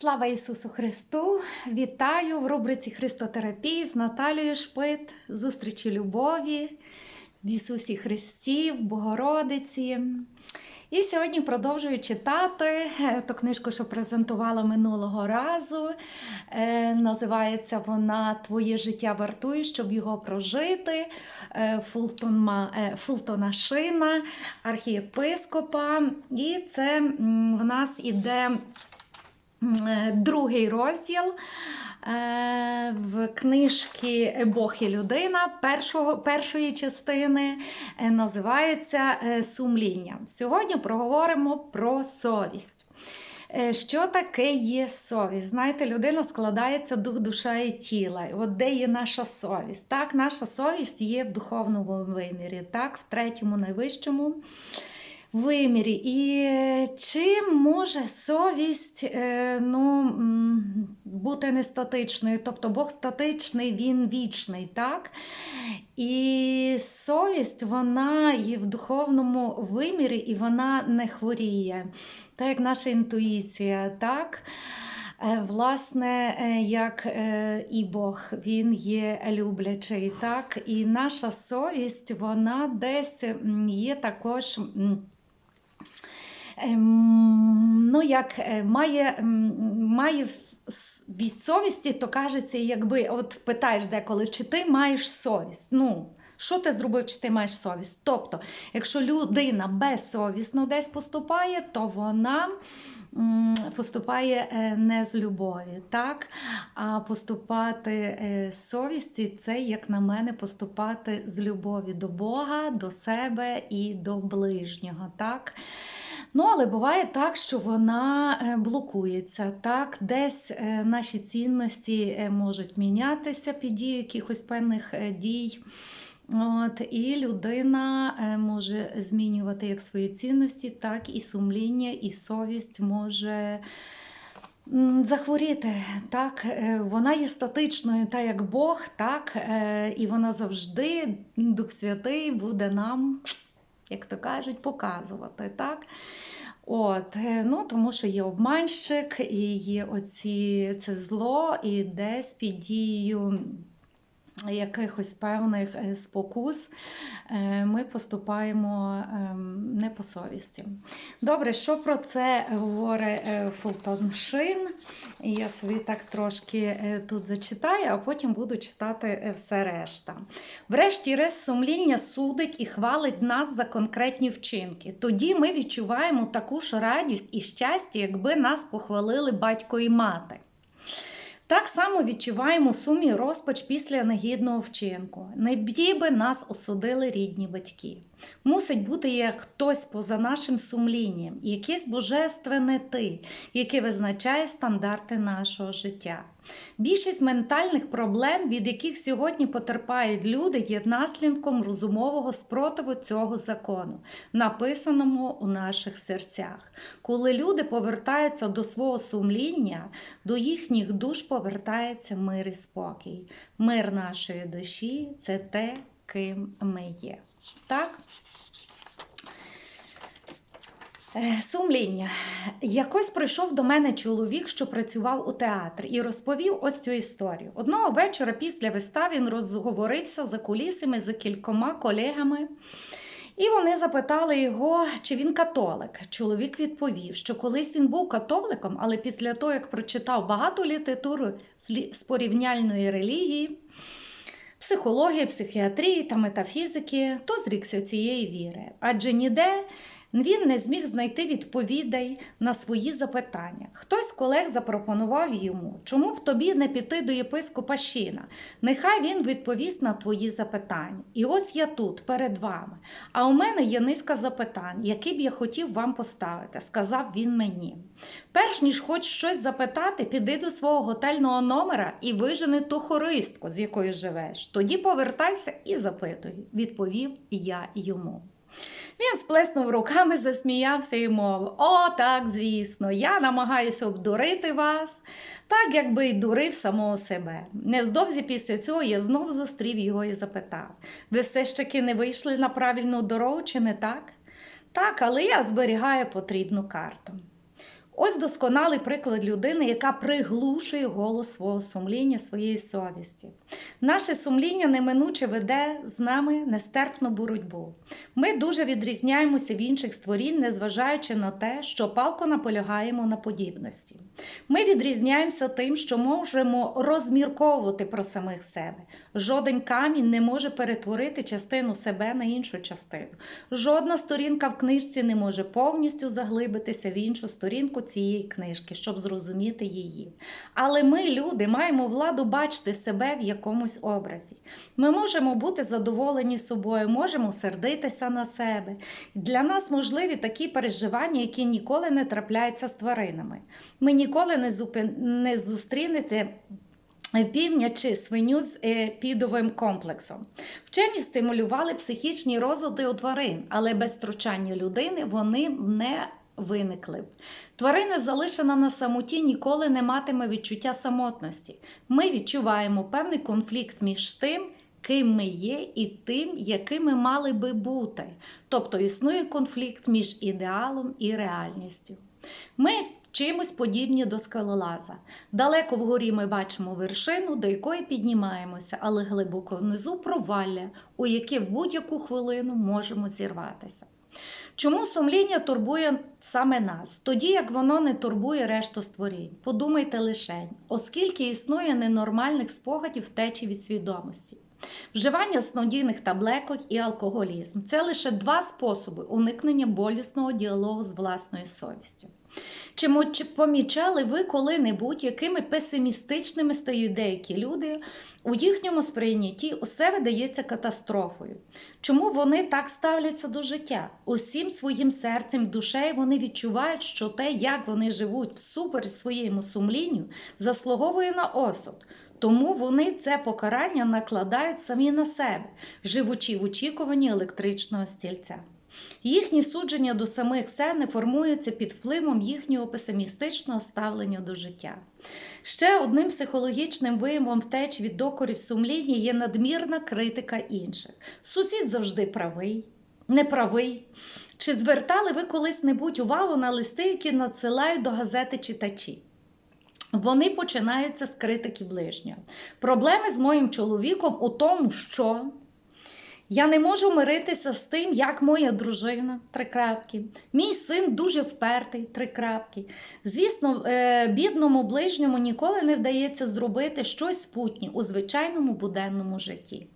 Слава Ісусу Христу! Вітаю в рубриці Христотерапії з Наталією Шпит, зустрічі любові в Ісусі Христі, в Богородиці. І сьогодні продовжую читати е, ту книжку, що презентувала минулого разу. Е, називається вона Твоє життя вартує, щоб його прожити. Е, Фултона, е, Фултона Шина, архієпископа. І це в нас іде другий розділ. е, В книжці Бог і людина першого, першої частини е, називається е, Сумління. Сьогодні проговоримо про совість. Е, Що таке є совість? Знаєте, людина складається дух, душа і тіла. От де є наша совість? Так, наша совість є в духовному вимірі, так, в третьому найвищому вимірі. І е, чим може совість е, ну, бути не статичною? Тобто Бог статичний, він вічний, так? І совість, вона є в духовному вимірі, і вона не хворіє, так як наша інтуїція, так? Е, Власне, як і Бог, він є люблячий, так? І наша совість, вона десь є також. Ем, Ну, як е, має, має від совісті, то кажеться, якби от питаєш деколи, чи ти маєш совість? Ну, що ти зробив, чи ти маєш совість? Тобто, якщо людина безсовісно десь поступає, то вона поступає е, не з любові, так? А поступати е, з совісті це, як на мене, поступати з любові до Бога, до себе і до ближнього. так? Ну, але буває так, що вона е, блокується. Так, десь наші цінності можуть мінятися під дією якихось певних дій. От, і людина е, може змінювати як свої цінності, так і сумління, і совість може захворіти. Так, Е, вона є статичною, та як Бог, так, е, і вона завжди, Дух Святий, буде нам, як то кажуть, показувати. Так? От, ну, тому що є обманщик, і є оці, це зло, і десь під дією якихось певних е, спокус е, ми поступаємо ем, не по совісті. Добре, що про це говорить е, Фултон Шин? Я собі так трошки тут зачитаю, а потім буду читати все решта. Врешті-решт сумління судить і хвалить нас за конкретні вчинки. Тоді ми відчуваємо таку ж радість і щастя, якби нас похвалили батько і мати. Так само відчуваємо сум і розпач після негідного вчинку. Не б'ї би нас осудили рідні батьки. Мусить бути як хтось поза нашим сумлінням, якесь божественне ти, яке визначає стандарти нашого життя. Більшість ментальних проблем, від яких сьогодні потерпають люди, є наслідком розумового спротиву цього закону, написаному у наших серцях. Коли люди повертаються до свого сумління, до їхніх душ повертається мир і спокій. Мир нашої душі це те, ким ми є. Так? Е, Сумління. Якось прийшов до мене чоловік, що працював у театрі, і розповів ось цю історію. Одного вечора після вистави він розговорився за кулісами з кількома колегами. І вони запитали його, чи він католик. Чоловік відповів, що колись він був католиком, але після того, як прочитав багато літератури з порівняльної релігії, психології, психіатрії та метафізики, то зрікся цієї віри. Адже ніде він не зміг знайти відповідей на свої запитання. Хтось з колег запропонував йому, чому б тобі не піти до єпископа Щина? Нехай він відповість на твої запитання. І ось я тут, перед вами. А у мене є низка запитань, які б я хотів вам поставити, сказав він мені. Перш ніж хоч щось запитати, піди до свого готельного номера і вижени ту хористку, з якою живеш. Тоді повертайся і запитуй, відповів я йому. Він сплеснув руками, засміявся і мовив: О, так, звісно, я намагаюся обдурити вас, так якби й дурив самого себе. Невздовзі після цього я знов зустрів його і запитав: ви все ж таки не вийшли на правильну дорогу, чи не так? Так, але я зберігаю потрібну карту. Ось досконалий приклад людини, яка приглушує голос свого сумління, своєї совісті. Наше сумління неминуче веде з нами нестерпну боротьбу. Ми дуже відрізняємося в інших створінь, незважаючи на те, що палко наполягаємо на подібності. Ми відрізняємося тим, що можемо розмірковувати про самих себе. Жоден камінь не може перетворити частину себе на іншу частину. Жодна сторінка в книжці не може повністю заглибитися в іншу сторінку цієї книжки, щоб зрозуміти її. Але ми, люди, маємо владу бачити себе в якомусь образі. Ми можемо бути задоволені собою, можемо сердитися на себе. Для нас можливі такі переживання, які ніколи не трапляються з тваринами. Ми ніколи не, зупин... не зустрінете. Півня чи свиню з епідовим комплексом. Вчені стимулювали психічні розлади у тварин, але без втручання людини вони не виникли. Тварина, залишена на самоті, ніколи не матиме відчуття самотності. Ми відчуваємо певний конфлікт між тим, ким ми є, і тим, якими мали би бути. Тобто існує конфлікт між ідеалом і реальністю. Ми чимось подібні до скалолаза. Далеко вгорі ми бачимо вершину, до якої піднімаємося, але глибоко внизу провалля, у яке в будь-яку хвилину можемо зірватися. Чому сумління турбує саме нас, тоді як воно не турбує решту створінь? Подумайте лише, оскільки існує ненормальних спогадів втечі від свідомості. Вживання снодійних таблеток і алкоголізм це лише два способи уникнення болісного діалогу з власною совістю. Чи помічали ви коли-небудь, якими песимістичними стають деякі люди у їхньому сприйнятті усе видається катастрофою? Чому вони так ставляться до життя? Усім своїм серцем, душею вони відчувають, що те, як вони живуть всупереч своєму сумлінню, заслуговує на осуд. Тому вони це покарання накладають самі на себе, живучи в очікуванні електричного стільця. Їхні судження до самих себе формуються під впливом їхнього песимістичного ставлення до життя. Ще одним психологічним виявом втеч від докорів сумління є надмірна критика інших. Сусід завжди правий, неправий. Чи звертали ви колись-небудь увагу на листи, які надсилають до газети читачі? Вони починаються з критики ближнього. Проблеми з моїм чоловіком у тому, що я не можу миритися з тим, як моя дружина три крапки. Мій син дуже впертий три крапки. Звісно, е, бідному ближньому ніколи не вдається зробити щось спутнє у звичайному буденному житті.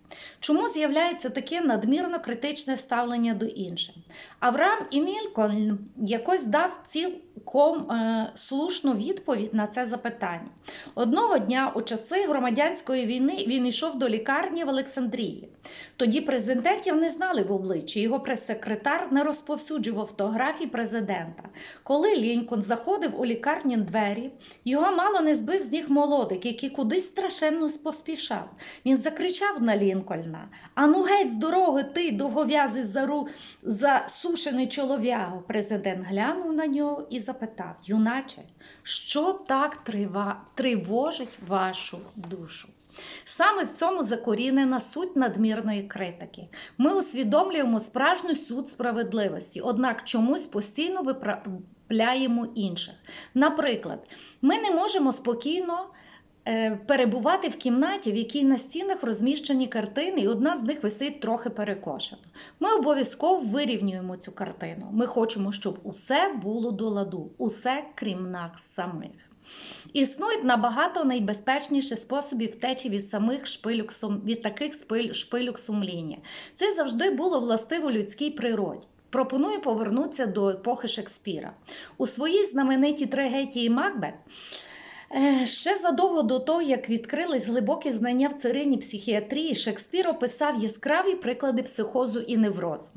Чому з'являється таке надмірно критичне ставлення до інших? Авраам і Лінкольн якось дав цілком е, слушну відповідь на це запитання. Одного дня у часи громадянської війни він йшов до лікарні в Олександрії. Тоді президентів не знали в обличчі. Його прес-секретар не розповсюджував фотографії президента. Коли Лінкольн заходив у лікарні двері, його мало не збив з ніг молодик, який кудись страшенно поспішав. Він закричав на Лінкольна: Ану геть з дороги, ти, довгов'язий зару... засушений чолов'яго. Президент глянув на нього і запитав: Юначе, що так трива... тривожить вашу душу? Саме в цьому закорінена суть надмірної критики. Ми усвідомлюємо справжню суть справедливості, однак чомусь постійно виправляємо інших. Наприклад, ми не можемо спокійно. Е, Перебувати в кімнаті, в якій на стінах розміщені картини, і одна з них висить трохи перекошена. Ми обов'язково вирівнюємо цю картину. Ми хочемо, щоб усе було до ладу, усе крім нас самих. Існують набагато найбезпечніші способи втечі від самих шпилюк від таких шпилюк сумління. Це завжди було властиво людській природі. Пропоную повернутися до епохи Шекспіра. У своїй знаменитій трагедії Макбет Ще задовго до того, як відкрились глибокі знання в царині психіатрії, Шекспір описав яскраві приклади психозу і неврозу.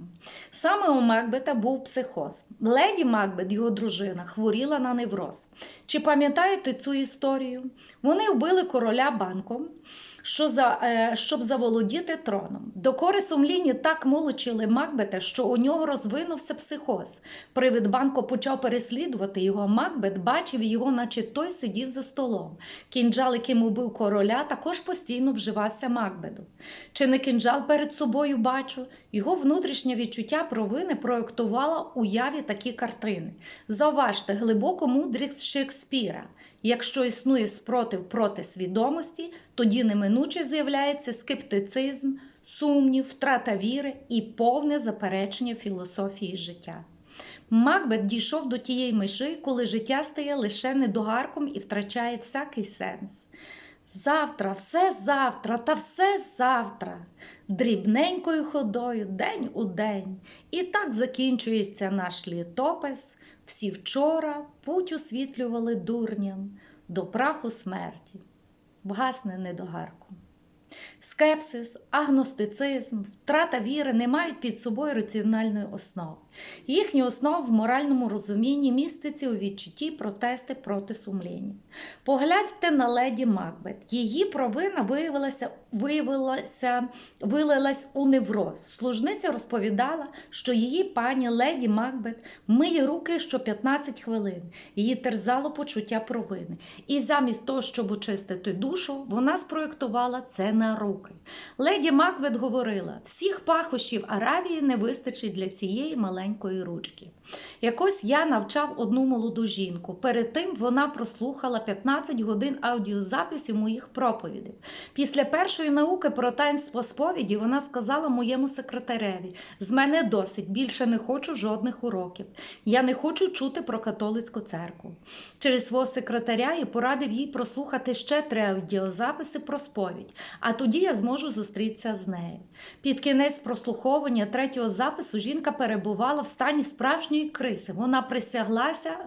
Саме у Макбета був психоз. Леді Макбет, його дружина, хворіла на невроз. Чи пам'ятаєте цю історію? Вони вбили короля банком, що за, е, щоб заволодіти троном. Докори сумління так молочили Макбета, що у нього розвинувся психоз. Привид банку почав переслідувати його. Макбет бачив його, наче той сидів за столом. Кінджал, яким убив короля, також постійно вживався Макбеду. Чи не кінджал перед собою бачу? Його внутрішнє відчуття провини проєктувало уяві такі картини. Зауважте глибоку мудрість Шекспіра. Якщо існує спротив проти свідомості, тоді неминуче з'являється скептицизм, сумнів, втрата віри і повне заперечення філософії життя. Макбет дійшов до тієї межі, коли життя стає лише недогарком і втрачає всякий сенс. Завтра, все завтра та все завтра, дрібненькою ходою, день у день. І так закінчується наш літопис. Всі вчора путь освітлювали дурням до праху смерті, вгасне недогарку. Скепсис, агностицизм, втрата віри не мають під собою раціональної основи. Їхня основа в моральному розумінні міститься у відчутті протести проти сумління. Погляньте на леді Макбет. Її провина виявилася, виявилася, вилилась у невроз. Служниця розповідала, що її пані леді Макбет миє руки що 15 хвилин. Її терзало почуття провини. І замість того, щоб очистити душу, вона спроєктувала це на руки. Леді Макбет говорила: всіх пахощів Аравії не вистачить для цієї маленької ручки. Якось я навчав одну молоду жінку. Перед тим вона прослухала 15 годин аудіозаписів моїх проповідей. Після першої науки про таїнство сповіді вона сказала моєму секретареві: з мене досить, більше не хочу жодних уроків. Я не хочу чути про католицьку церкву. Через свого секретаря я порадив їй прослухати ще три аудіозаписи про сповідь, а тоді я зможу зустрітися з нею. Під кінець прослуховування третього запису жінка перебувала в стані справжньої криси. Вона присяглася,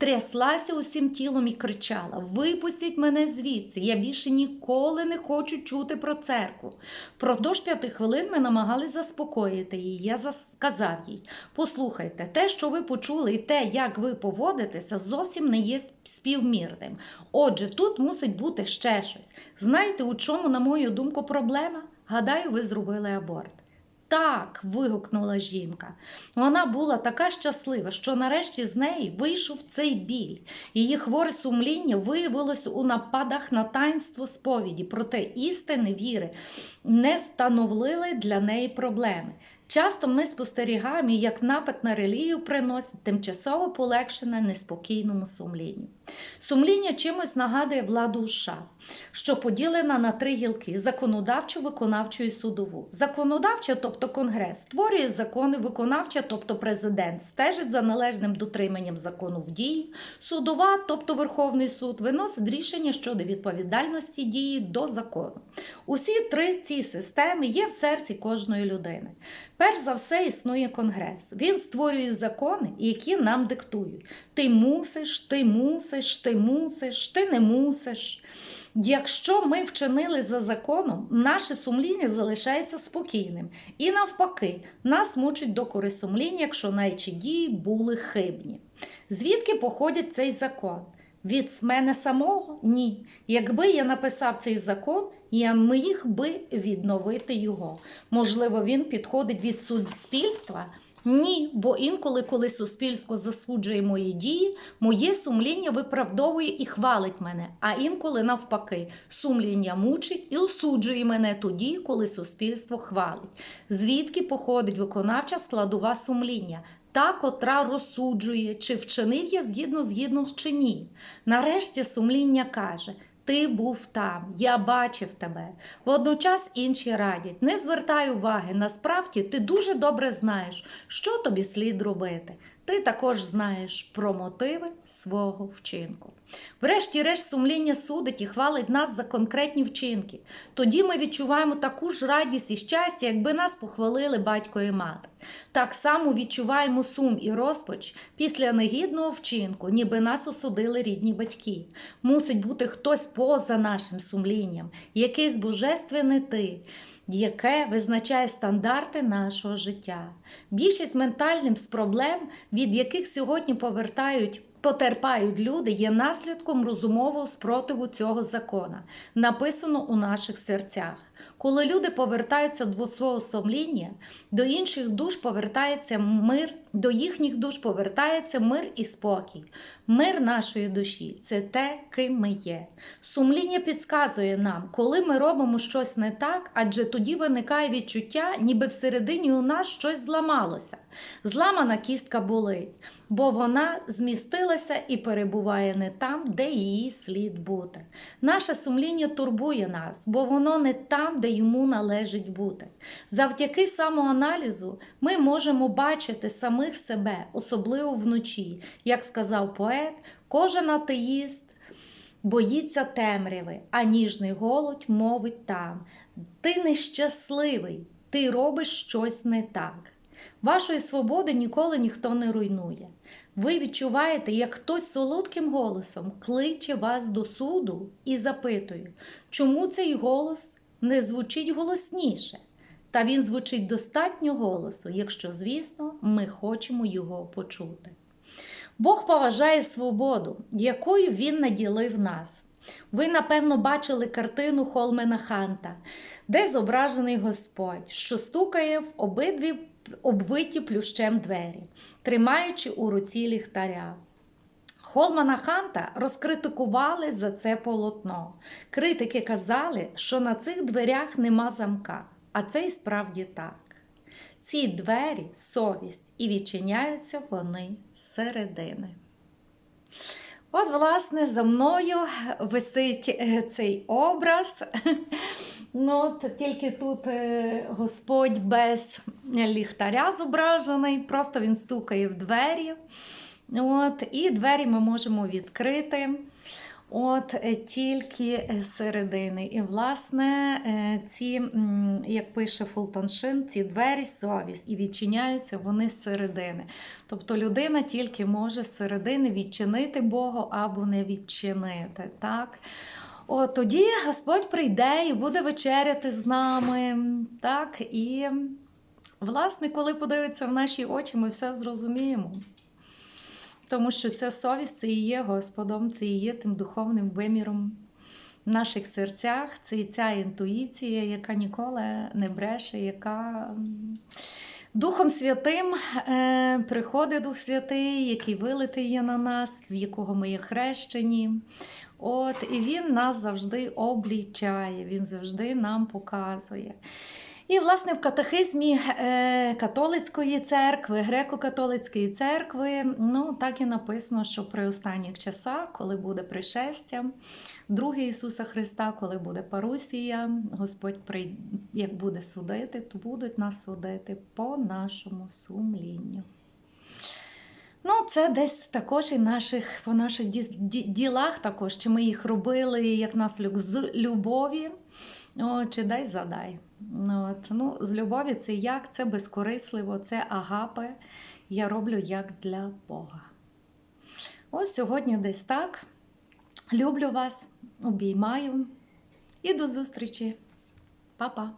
тряслася усім тілом і кричала: Випустіть мене звідси, я більше ніколи не хочу чути про церкву. Впродовж п'яти хвилин ми намагалися заспокоїти її. Я сказав їй: послухайте, те, що ви почули, і те, як ви поводитеся, зовсім не є співмірним. Отже, тут мусить бути ще щось. Знаєте, у чому, на мою думку, проблема? Гадаю, ви зробили аборт. Так, вигукнула жінка. Вона була така щаслива, що нарешті з неї вийшов цей біль. Її хворе сумління виявилось у нападах на таїнство сповіді, проте істини віри не становили для неї проблеми. Часто ми спостерігаємо, як напад на релігію приносить тимчасове полегшення неспокійному сумлінню. Сумління чимось нагадує владу США, що поділена на три гілки: законодавчу, виконавчу і судову. Законодавча, тобто Конгрес, створює закони, виконавча, тобто президент, стежить за належним дотриманням закону в дії, судова, тобто Верховний суд, виносить рішення щодо відповідальності дії до закону. Усі три ці системи є в серці кожної людини. Перш за все існує Конгрес. Він створює закони, які нам диктують. Ти мусиш, ти мусиш, ти мусиш, ти не мусиш. Якщо ми вчинили за законом, наше сумління залишається спокійним. І навпаки, нас мучить докори сумління, якщо наші дії були хибні. Звідки походить цей закон? Від мене самого? Ні. Якби я написав цей закон, я міг би відновити його. Можливо, він підходить від суспільства? Ні, бо інколи, коли суспільство засуджує мої дії, моє сумління виправдовує і хвалить мене, а інколи навпаки, сумління мучить і осуджує мене тоді, коли суспільство хвалить. Звідки походить виконавча складова сумління? Та, котра розсуджує, чи вчинив я згідно згідно чи ні. Нарешті сумління каже: ти був там, я бачив тебе. Водночас інші радять, не звертай уваги, насправді ти дуже добре знаєш, що тобі слід робити. Ти також знаєш про мотиви свого вчинку. Врешті-решт, сумління судить і хвалить нас за конкретні вчинки. Тоді ми відчуваємо таку ж радість і щастя, якби нас похвалили батько і мати. Так само відчуваємо сум і розпач після негідного вчинку, ніби нас осудили рідні батьки. Мусить бути хтось поза нашим сумлінням, якийсь божественний ти. Яке визначає стандарти нашого життя. Більшість ментальним з проблем, від яких сьогодні повертають потерпають люди, є наслідком розумового спротиву цього закона, написано у наших серцях. Коли люди повертаються до свого сумління, до інших душ повертається мир до їхніх душ повертається мир і спокій. Мир нашої душі це те, ким ми є. Сумління підказує нам, коли ми робимо щось не так, адже тоді виникає відчуття, ніби всередині у нас щось зламалося. Зламана кістка болить, бо вона змістилася і перебуває не там, де її слід бути. Наше сумління турбує нас, бо воно не там, де йому належить бути. Завдяки самоаналізу ми можемо бачити самих себе, особливо вночі. Як сказав поет, кожен атеїст боїться темряви, а ніжний голодь мовить там: Ти нещасливий, ти робиш щось не так. Вашої свободи ніколи ніхто не руйнує. Ви відчуваєте, як хтось солодким голосом кличе вас до суду і запитує, чому цей голос не звучить голосніше. Та він звучить достатньо голосу, якщо, звісно, ми хочемо його почути. Бог поважає свободу, якою він наділив нас. Ви, напевно, бачили картину Холмена Ханта, де зображений Господь, що стукає в обидві обвиті плющем двері, тримаючи у руці ліхтаря. Холмана Ханта розкритикували за це полотно. Критики казали, що на цих дверях нема замка, а це і справді так. Ці двері совість, і відчиняються вони зсередини. От, власне, за мною висить е, цей образ. Ну, тільки тут е, Господь без ліхтаря зображений, просто він стукає в двері. От, і двері ми можемо відкрити. От е, тільки з середини. І, власне, е, ці, як пише Фултон Шин, ці двері совість і відчиняються вони з середини. Тобто людина тільки може з середини відчинити Богу або не відчинити. Так? От тоді Господь прийде і буде вечеряти з нами. Так? І, власне, коли подивиться в наші очі, ми все зрозуміємо. Тому що ця совість це і є Господом, це і є тим духовним виміром в наших серцях, це і ця інтуїція, яка ніколи не бреше, яка Духом Святим е, приходить Дух Святий, який вилитий є на нас, в якого ми є хрещені. От, і він нас завжди облічає, він завжди нам показує. І, власне, в катехизмі е, католицької церкви, греко-католицької церкви, ну так і написано, що при останніх часах, коли буде пришестя, друге Ісуса Христа, коли буде парусія, Господь прий... як буде судити, то будуть нас судити по нашому сумлінню. Ну, це десь також і наших, по наших ді- ді- ділах також, чи ми їх робили як наслідок з любові, о, чи дай задай. Ну, от, ну, з любові це як, це безкорисливо, це агапе. Я роблю як для Бога. Ось сьогодні десь так. Люблю вас, обіймаю і до зустрічі. Па-па!